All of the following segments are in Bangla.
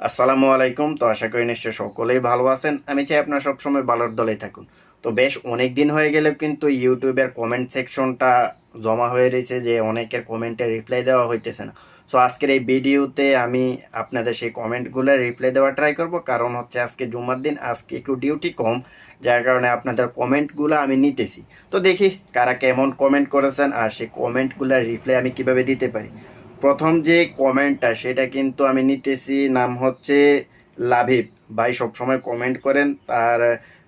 আসসালামু আলাইকুম। তো আশা করি নিশ্চয় সকলেই ভালো আছেন। আমি চাই আপনারা সবসময় ভালোর দলেই থাকুন। তো বেশ অনেক দিন হয়ে গেলেও কিন্তু ইউটিউবের কমেন্ট সেকশনটা জমা হয়ে রয়েছে যে অনেকের কমেন্টে রিপ্লাই দেওয়া হইতেছে না। সো আজকের এই ভিডিওতে আমি আপনাদের সেই কমেন্টগুলো রিপ্লাই দেওয়ার ট্রাই করব। কারণ হচ্ছে আজকে জুমার দিন, আজকে একটু ডিউটি কম, যার কারণে আপনাদের কমেন্টগুলো আমি নিতেছি। তো দেখি কারা কেমন কমেন্ট করেছেন আর সেই কমেন্টগুলোর রিপ্লাই আমি কীভাবে দিতে পারি। প্রথম যে কমেন্টটা, সেটা কিন্তু আমি নিতেছি, নাম হচ্ছে লাভিব। ভাই সবসময় কমেন্ট করেন, তার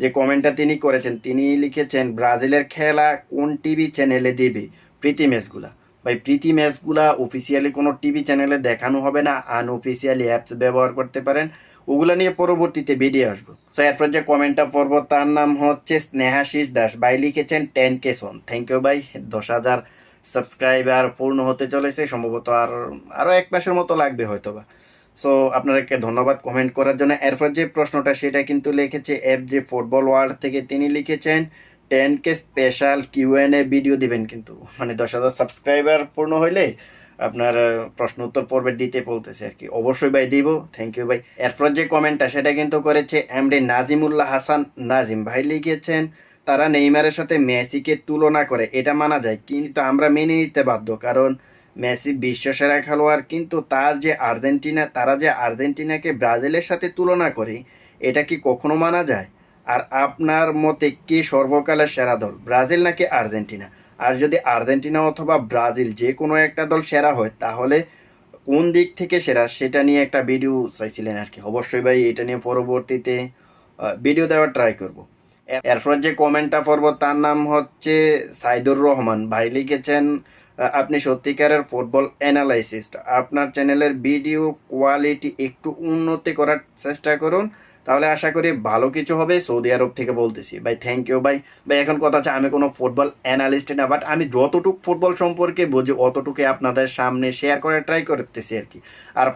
যে কমেন্টটা তিনি করেছেন, তিনি লিখেছেন, ব্রাজিলের খেলা কোন টিভি চ্যানেলে দিবে? প্রীতি ম্যাচগুলা ভাই, প্রীতি ম্যাচগুলা অফিসিয়ালি কোনো টিভি চ্যানেলে দেখানো হবে না আনঅফিসিয়ালি অ্যাপস ব্যবহার করতে পারেন। ওগুলো নিয়ে পরবর্তীতে ভিডিও আসব। তো এরপর যে কমেন্টটা পড়ব, তার নাম হচ্ছে স্নেহাশিস দাস। ভাই লিখেছেন, টেন কেসন থ্যাংক ইউ ভাই। দশ হাজার সাবস্ক্রাইবার পূর্ণ হতে চলেছে, সম্ভবত আর আরও এক মাসের মতো লাগবে হয়তো বা সো আপনাদেরকে ধন্যবাদ কমেন্ট করার জন্য। এরপর যে প্রশ্নটা, সেটা কিন্তু লিখেছে এফ যে ফুটবল ওয়ার্ল্ড থেকে তিনি লিখেছেন ten K special Q and A video দিবেন কিন্তু। মানে দশ হাজার সাবস্ক্রাইবার পূর্ণ হইলে আপনার প্রশ্ন উত্তর পর্বে দিতে বলতেছে আর কি। অবশ্যই ভাই দিব। থ্যাংক ইউ ভাই। এরপর যে কমেন্টটা সেটা কিন্তু করেছে এমডি নাজিমুল্লাহ হাসান নাজিম ভাই লিখেছেন তারা নেইমারের সাথে মেসিকে তুলনা করে, এটা মানা যায়। কিন্তু আমরা মেনে নিতে বাধ্য, কারণ মেসি বিশ্বসেরা খেলোয়াড়, কিন্তু তার যে আর্জেন্টিনা, তারা যে আর্জেন্টিনাকে ব্রাজিলের সাথে তুলনা করে, এটা কি কখনো মানা যায়? আর আপনার মতে কে সর্বকালের সেরা দল, ব্রাজিল নাকি আর্জেন্টিনা? আর যদি আর্জেন্টিনা অথবা ব্রাজিল যে কোনো একটা দল সেরা হয়, তাহলে কোন দিক থেকে সেরা, সেটা নিয়ে একটা ভিডিও চাইছিলেন আর কি। অবশ্যই ভাই, এটা নিয়ে পরবর্তীতে ভিডিও দেওয়ার ট্রাই করব। এরপর যে কমেন্টটা পড়ব তার নাম হচ্ছে সাইদুর রহমান। ভাই লিখেছেন আপনি সত্যিকারের ফুটবল অ্যানালাইসিস আপনার চ্যানেলের ভিডিও কোয়ালিটি একটু উন্নতি করার চেষ্টা করুন। তাহলে আশা করি ভালো কিছু হবে সৌদি আরব থেকে বলতেছি। ভাই থ্যাংক ইউ ভাই। ভাই, এখন কথা আছে আমি কোনো ফুটবল অ্যানালিস্ট না বাট আমি যতটুকু ফুটবল সম্পর্কে বুঝি অতটুকু আপনাদের সামনে শেয়ার করার ট্রাই করতেছি আর কি। আর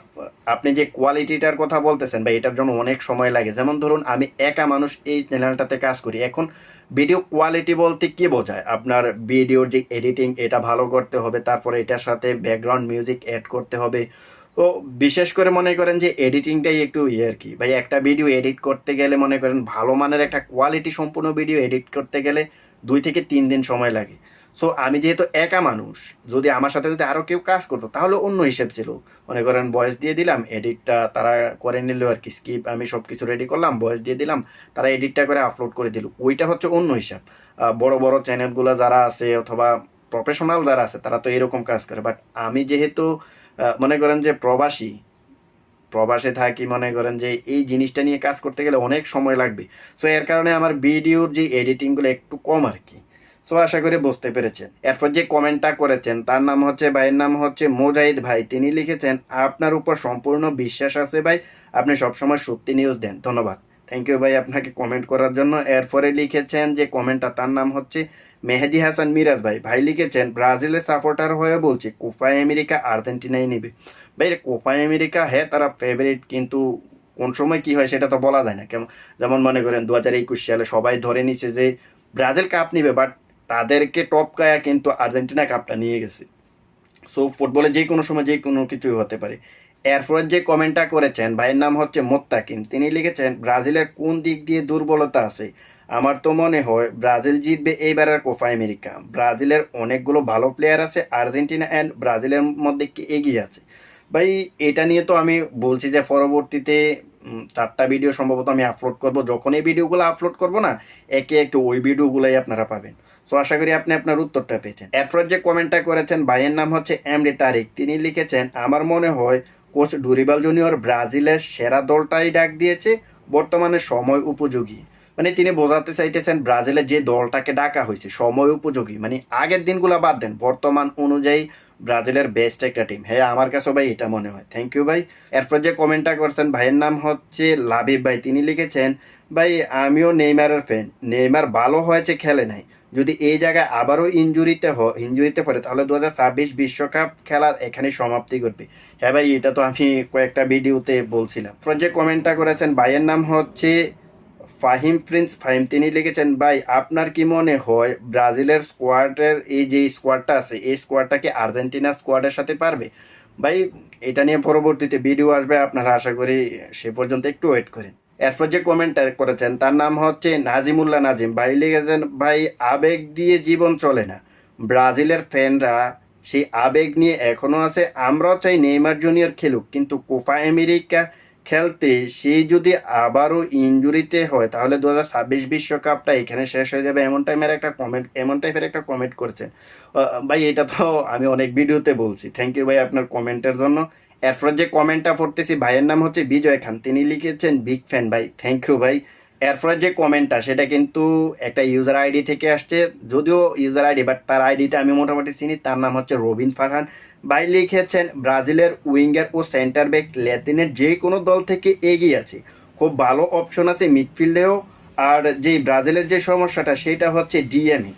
আপনি যে কোয়ালিটিটার কথা বলতেছেন, ভাই, এটার জন্য অনেক সময় লাগে। যেমন ধরুন, আমি একা মানুষ এই চ্যানেলটাতে কাজ করি। এখন ভিডিও কোয়ালিটি বলতে কি বোঝায়? আপনার ভিডিওর যে এডিটিং এটা ভালো করতে হবে, তারপরে এটার সাথে ব্যাকগ্রাউন্ড মিউজিক অ্যাড করতে হবে। তো বিশেষ করে মনে করেন যে এডিটিংটাই একটু ইয়ে আর কি। ভাই, একটা ভিডিও এডিট করতে গেলে মনে করেন ভালো মানের একটা কোয়ালিটি সম্পূর্ণ ভিডিও এডিট করতে গেলে দুই থেকে তিন দিন সময় লাগে। সো আমি যেহেতু একা মানুষ, যদি আমার সাথে যদি আরও কেউ কাজ করতো, তাহলে অন্য হিসেব ছিল। মনে করেন ভয়েস দিয়ে দিলাম এডিটটা তারা করে নিল আর কি স্কিপ আমি সব কিছু রেডি করলাম ভয়েস দিয়ে দিলাম, তারা এডিটটা করে আপলোড করে দিল। ওইটা হচ্ছে অন্য হিসাব। বড় বড় চ্যানেলগুলো যারা আছে অথবা প্রফেশনাল যারা আছে, তারা তো এরকম কাজ করে। বাট আমি যেহেতু মনে করেন যে প্রবাসী, প্রবাসে থাকি মনে করেন যে এই জিনিসটা নিয়ে কাজ করতে গেলে অনেক সময় লাগবে। সো এর কারণে আমার ভিডিওর যে এডিটিংগুলো একটু কম আর কি সো আশা করি বুঝতে পেরেছেন। এরপর যে কমেন্টটা করেছেন, তার নাম হচ্ছে, ভাইয়ের নাম হচ্ছে মোজাহিদ ভাই। তিনি লিখেছেন, আপনার উপর সম্পূর্ণ বিশ্বাস আছে ভাই। আপনি সবসময় সত্যি নিউজ দেন। ধন্যবাদ। থ্যাংক ইউ ভাই আপনাকে কমেন্ট করার জন্য। এরপরে লিখেছেন যে, কমেন্টটা তার নাম হচ্ছে মেহেদি হাসান মিরাজ, ভাই। ভাই লিখেছেন, ব্রাজিলের সাপোর্টার হয়ে বলছি, কোপা আমেরিকা আর্জেন্টিনাই নেবে। ভাই কোপা আমেরিকা হ্যাঁ তারা ফেভারিট কিন্তু কোন সময় কি হয় সেটা তো বলা যায় না। কেমন, যেমন মনে করেন দু হাজার একুশ সালে সবাই ধরে নিছে যে ব্রাজিল কাপ নিবে বাট তাদেরকে টপকায়া কিন্তু আর্জেন্টিনা কাপটা নিয়ে গেছে। সো ফুটবলে যে কোনো সময় যে কোনো কিছুই হতে পারে। এরপর যে কমেন্টটা করেছেন, ভাইয়ের নাম হচ্ছে মোত্তাকিম। তিনি লিখেছেন, ব্রাজিলের কোন দিক দিয়ে দুর্বলতা আছে? আমার তো মনে হয় ব্রাজিল জিতবে এইবারের কোপা আমেরিকা। ব্রাজিলের অনেকগুলো ভালো প্লেয়ার আছে, আর্জেন্টিনা অ্যান্ড ব্রাজিলের মধ্যে কি এগিয়ে আছে। ভাই, এটা নিয়ে তো আমি বলছি যে পরবর্তীতে চারটা ভিডিও সম্ভবত আমি আপলোড করব। যখন এই ভিডিওগুলো আপলোড করব না, একে একে ওই ভিডিওগুলোই আপনারা পাবেন। সো আশা করি আপনি আপনার উত্তরটা পেয়েছেন। এরপর যে কমেন্টটা করেছেন, ভাইয়ের নাম হচ্ছে এম এমডি তারিক। তিনি লিখেছেন, আমার মনে হয় কোচ ডুরিবাল জুনিয়র ব্রাজিলের সেরা দলটাই ডাক দিয়েছে, বর্তমানে সময় উপযোগী। মানে তিনি বোঝাতে চাইতেছেন ব্রাজিলে যে দলটাকে ডাকা হয়েছে, সময় উপযোগী। মানে আগের দিনগুলো বাদ দেন, বর্তমান অনুযায়ী ব্রাজিলের বেস্ট একটা টিম হ্যাঁ আমার কাছে ভাই এটা মনে হয়। থ্যাংক ইউ ভাই। এরপর যে কমেন্টটা করছেন, ভাইয়ের নাম হচ্ছে লাবিব ভাই। তিনি লিখেছেন, ভাই, আমিও নেইমারের ফ্যান নেইমার ভালো হয়েছে, খেলে নাই। যদি এই জায়গায় আবারও ইঞ্জুরিতে হয় ইঞ্জুরিতে পড়ে, তাহলে দু বিশ্বকাপ খেলার এখানে সমাপ্তি করবে হ্যাঁ ভাই, এটা তো আমি কয়েকটা ভিডিওতে বলছিলাম। যে কমেন্টটা করেছেন, ভাইয়ের নাম হচ্ছে ফাহিম প্রিন্স ফাহিম তিনি লিখেছেন, ভাই, আপনার কি মনে হয় ব্রাজিলের স্কোয়াডের এই যে স্কোয়াডটা আছে, এই স্কোয়াডটা কি স্কোয়াডের সাথে পারবে? ভাই, এটা নিয়ে পরবর্তীতে ভিডিও আসবে, আপনারা আশা করি সে পর্যন্ত একটু ওয়েট করেন। এরপর যে কমেন্টটা করেছেন, তার নাম হচ্ছে নাজিমুল্লাহ নাজিম। ভাই লিখেছেন, ভাই, আবেগ দিয়ে জীবন চলে না। ব্রাজিলের ফ্যানরা সেই আবেগ নিয়ে এখনও আছে। আমরাও চাই নেইমার জুনিয়র খেলুক, কিন্তু কোপা আমেরিকা খেলতে, সে যদি আবারও ইঞ্জুরিতে হয়, তাহলে দু হাজার ছাব্বিশ বিশ্বকাপটা এখানে শেষ হয়ে যাবে এমন টাইমের একটা কমেন্ট এমন টাইপের একটা কমেন্ট করছেন ভাই, এটা তো আমি অনেক ভিডিওতে বলছি। থ্যাংক ইউ ভাই আপনার কমেন্টের জন্য। এরপর যে কমেন্টটা পড়তেছি, ভাইয়ের নাম হচ্ছে বিজয় খান। তিনি লিখেছেন বিগ ফ্যান ভাই থ্যাংক ইউ ভাই। এরপর যে কমেন্টটা সেটা কিন্তু একটা ইউজার আইডি থেকে আসছে। যদিও ইউজার আইডি বাট তার আইডিটা আমি মোটামুটি চিনি। তার নাম হচ্ছে রবিন ফারহান। ভাই লিখেছেন, ব্রাজিলের উইঙ্গার ও সেন্টার ব্যাক ল্যাতিনের যে কোনো দল থেকে এগিয়ে আছে। খুব ভালো অপশন আছে মিডফিল্ডেও আর যে ব্রাজিলের যে সমস্যাটা, সেটা হচ্ছে ডিএমই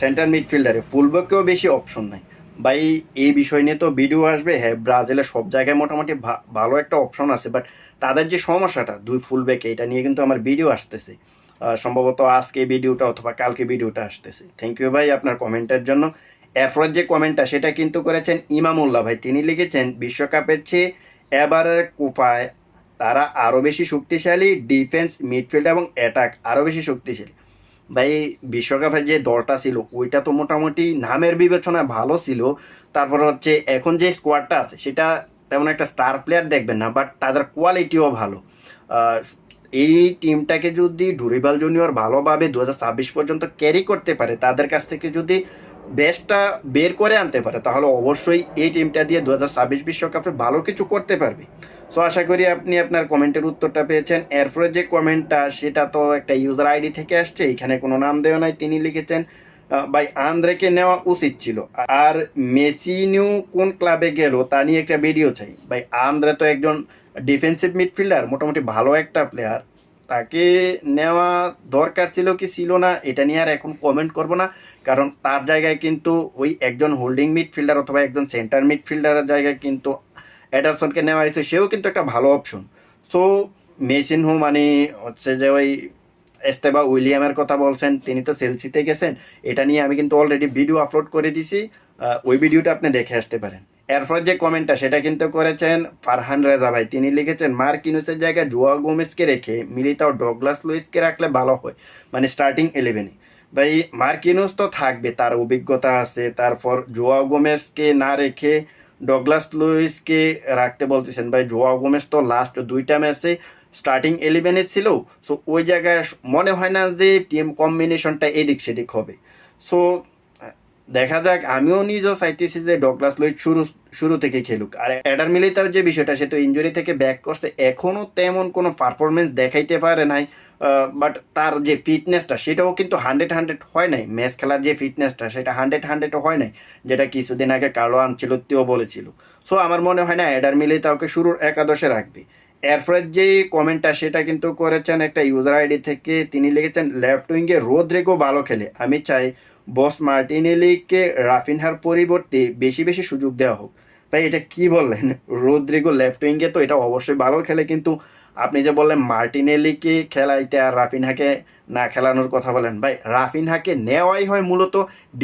সেন্টার মিডফিল্ডারে ফুলব্যাকেও বেশি অপশন নাই। ভাই, এই বিষয় নিয়ে তো ভিডিও আসবে। হ্যাঁ ব্রাজিলের সব জায়গায় মোটামুটি ভালো একটা অপশন আছে বাট তাদের যে সমস্যাটা, দুই ফুলব্যাকে এটা নিয়ে কিন্তু আমার ভিডিও আসতেছে। সম্ভবত আজকে ভিডিওটা অথবা কালকে ভিডিওটা আসতেছে। থ্যাংক ইউ ভাই আপনার কমেন্টের জন্য। এরপর যে কমেন্টটা সেটা কিন্তু করেছেন ইমামুল্লাহ ভাই। তিনি লিখেছেন, বিশ্বকাপের চেয়ে এবারের কোপায় তারা আরও বেশি শক্তিশালী ডিফেন্স মিডফিল্ড এবং অ্যাটাক আরও বেশি শক্তিশালী। ভাই, বিশ্বকাপের যে দলটা ছিল, ওইটা তো মোটামুটি নামের বিবেচনায় ভালো ছিল। তারপর হচ্ছে, এখন যে স্কোয়াডটা আছে, সেটা তেমন একটা স্টার প্লেয়ার দেখবেন না বাট তাদের কোয়ালিটিও ভালো। এই টিমটাকে যদি ডুরিবাল জুনিয়র ভালোভাবে দু হাজার ছাব্বিশ পর্যন্ত ক্যারি করতে পারে, তাদের কাছ থেকে যদি বেস্টটা বের করে আনতে পারে, তাহলে অবশ্যই এই টিমটা দিয়ে দু বিশ্বকাপে ভালো কিছু করতে পারবে। সো আশা করি আপনি আপনার কমেন্টের উত্তরটা পেয়েছেন। এরপরে যে কমেন্টটা, সেটা তো একটা ইউজার আইডি থেকে আসছে, এখানে কোনো নাম দেওয়া নাই, তিনি লিখেছেন ভাই, আন্দ্রেকে নেওয়া উচিত ছিল। আর মেসিনিউ কোন ক্লাবে গেল, তা নিয়ে একটা ভিডিও চাই। ভাই, আন্দ্রে তো একজন ডিফেন্সিভ মিডফিল্ডার মোটামুটি ভালো একটা প্লেয়ার তাকে নেওয়া দরকার ছিল কি ছিল না, এটা নিয়ে আর এখন কমেন্ট করব না। কারণ তার জায়গায় কিন্তু ওই একজন হোল্ডিং মিডফিল্ডার অথবা একজন সেন্টার মিডফিল্ডারের জায়গায় কিন্তু অ্যাডারসনকে নেওয়া হয়েছে, সেও কিন্তু একটা ভালো অপশন সো মেসিন হু মানে হচ্ছে যে ওই এস্তেবা উইলিয়ামের কথা বলছেন, তিনি তো সেলসিতে গেছেন, এটা নিয়ে আমি কিন্তু অলরেডি ভিডিও আপলোড করে দিছি ওই ভিডিওটা আপনি দেখে আসতে পারেন। এরপর যে কমেন্টটা সেটা কিন্তু করেছেন ফারহান রেজা ভাই। তিনি লিখেছেন মার্কিনুসের জায়গায় জোয়া গোমেসকে রেখে মিলিতাও ডগলাস লুইসকে রাখলে ভালো হয়। মানে স্টার্টিং ইলেভেনে ভাই, মার্কিনুস তো থাকবে, তার অভিজ্ঞতা আছে, তারপর জোয়া গোমেসকে না রেখে ডগলাস লুইসকে রাখতে বলতেছেন। ভাই, জোয়া গোমেস তো লাস্ট দুইটা ম্যাচে স্টার্টিং ইলেভেনে ছিল। সো ওই জায়গায় মনে হয় না যে টিম কম্বিনেশনটা এদিক সেদিক হবে। সো দেখা যাক, আমিও নিজেও চাইতেছি যে ডগলাস লুইস শুরু শুরু থেকে খেলুক। আর অ্যাডার মিলিতার যে বিষয়টা, সে তো ইঞ্জুরি থেকে ব্যাক করছে। এখনও তেমন কোনো পারফরমেন্স দেখাইতে পারে নাই। বাট তার যে ফিটনেসটা সেটাও কিন্তু হান্ড্রেড হান্ড্রেড হয় নাই। ম্যাচ খেলার যে ফিটনেসটা সেটা হান্ড্রেড হান্ড্রেড হয় নাই, যেটা কিছুদিন আগে কার্লো আনচিলত্তিও বলেছিল। সো আমার মনে হয় না অ্যাডার মিলিতা ওকে শুরুর একাদশে রাখবে। এরপরের যে কমেন্টটা সেটা কিন্তু করেছেন একটা ইউজার আইডি থেকে, তিনি লিখেছেন লেফট উইঙ্গে রোদ্রেগো ভালো খেলে। আমি চাই বস মার্টিনেলিকে রাফিনহার পরিবর্তে বেশি বেশি সুযোগ দেওয়া হোক। ভাই এটা কি বললেন? রোদ্রিগো লেফট উইঙ্গে তো এটা অবশ্যই ভালো খেলে, কিন্তু আপনি যে বললেন মার্টিনেলিকে খেলাইতে আর রাফিনহাকে না খেলানোর কথা বলেন, ভাই রাফিনহাকে নেওয়াই হয় মূলত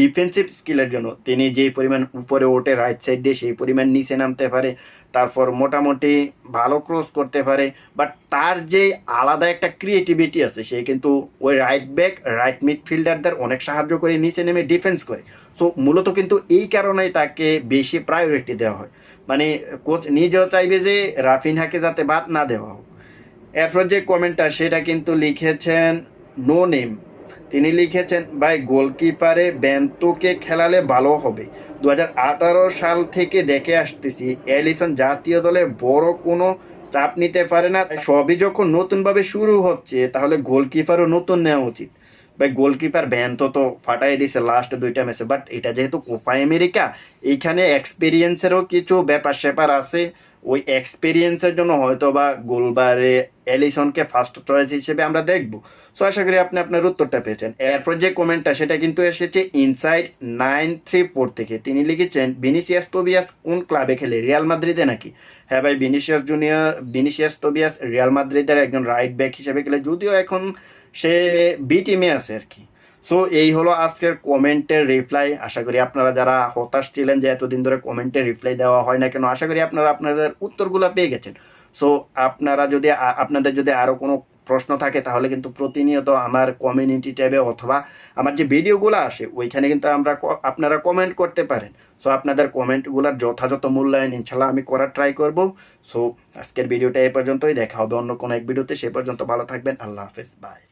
ডিফেন্সিভ স্কিলের জন্য। তিনি যেই পরিমাণ উপরে ওঠে রাইট সাইড দিয়ে সেই পরিমাণ নিচে নামতে পারে, তারপর মোটামুটি ভালো ক্রস করতে পারে বাট তার যে আলাদা একটা ক্রিয়েটিভিটি আছে, সে কিন্তু ওই রাইট ব্যাক রাইট মিডফিল্ডারদের অনেক সাহায্য করে নিচে নেমে ডিফেন্স করে। তো মূলত কিন্তু এই কারণেই তাকে বেশি প্রায়োরিটি দেওয়া হয়। মানে কোচ নিজেও চাইবে যে রাফিনহাকে যাতে বাদ না দেওয়া হোক। এরপর যে কমেন্টটা, সেটা কিন্তু লিখেছেন নো নেম। তিনি লিখেছেন, ভাই, গোলকিপারে বেন্তোকে খেলালে ভালো হবে। দু হাজার আঠারো সাল থেকে দেখে আসতেছি, এলিসন জাতীয় দলে বড় কোনো চাপ নিতে পারে না। সবই যখন নতুনভাবে শুরু হচ্ছে, তাহলে গোলকিপারও নতুন নেওয়া উচিত। ভাই, গোলকিপার ব্যান্তো তো ফাটাই দিছে লাস্ট দুইটা ম্যাচে বাট এটা যেহেতু কোপা আমেরিকা এইখানে এক্সপিরিয়েন্সেরও কিছু ব্যাপার স্যাপার আছে। ওই এক্সপিরিয়েন্সের জন্য হয়তো বা গোলবারে এলিসনকে ফার্স্ট চয়েস হিসেবে আমরা দেখব। সো আশা করি আপনি আপনার উত্তরটা পেয়েছেন। এরপর যে কমেন্টটা সেটা কিন্তু এসেছে ইনসাইড নাইন থ্রি ফোর থেকে। তিনি লিখেছেন, ভিনিসিয়াস তোবিয়াস কোন ক্লাবে খেলে, রিয়াল মাদ্রিদে নাকি? হ্যাঁ ভাই, Vinicius Junior, Vinicius Tobias Real মাদ্রিদের একজন রাইট ব্যাক হিসেবে খেলে। যদিও এখন সে বি টিমে আছে আর কি। সো এই হলো আজকের কমেন্টের রিপ্লাই আশা করি আপনারা যারা হতাশ ছিলেন যে এতদিন ধরে কমেন্টের রিপ্লাই দেওয়া হয় না কেন, আশা করি আপনারা আপনাদের উত্তরগুলো পেয়ে গেছেন। সো আপনারা যদি আপনাদের যদি আরও কোনো প্রশ্ন থাকে, তাহলে কিন্তু প্রতিনিয়ত আমার কমিউনিটি ট্যাবে অথবা আমার যে ভিডিওগুলো আসে, ওইখানে কিন্তু আমরা আপনারা কমেন্ট করতে পারেন। সো আপনাদের কমেন্টগুলোর যথাযথ মূল্যায়ন ইনশাল্লাহ আমি করার ট্রাই করব। সো আজকের ভিডিওটা এ পর্যন্তই। দেখা হবে অন্য কোনো এক ভিডিওতে সে পর্যন্ত ভালো থাকবেন। আল্লাহ হাফেজ। বাই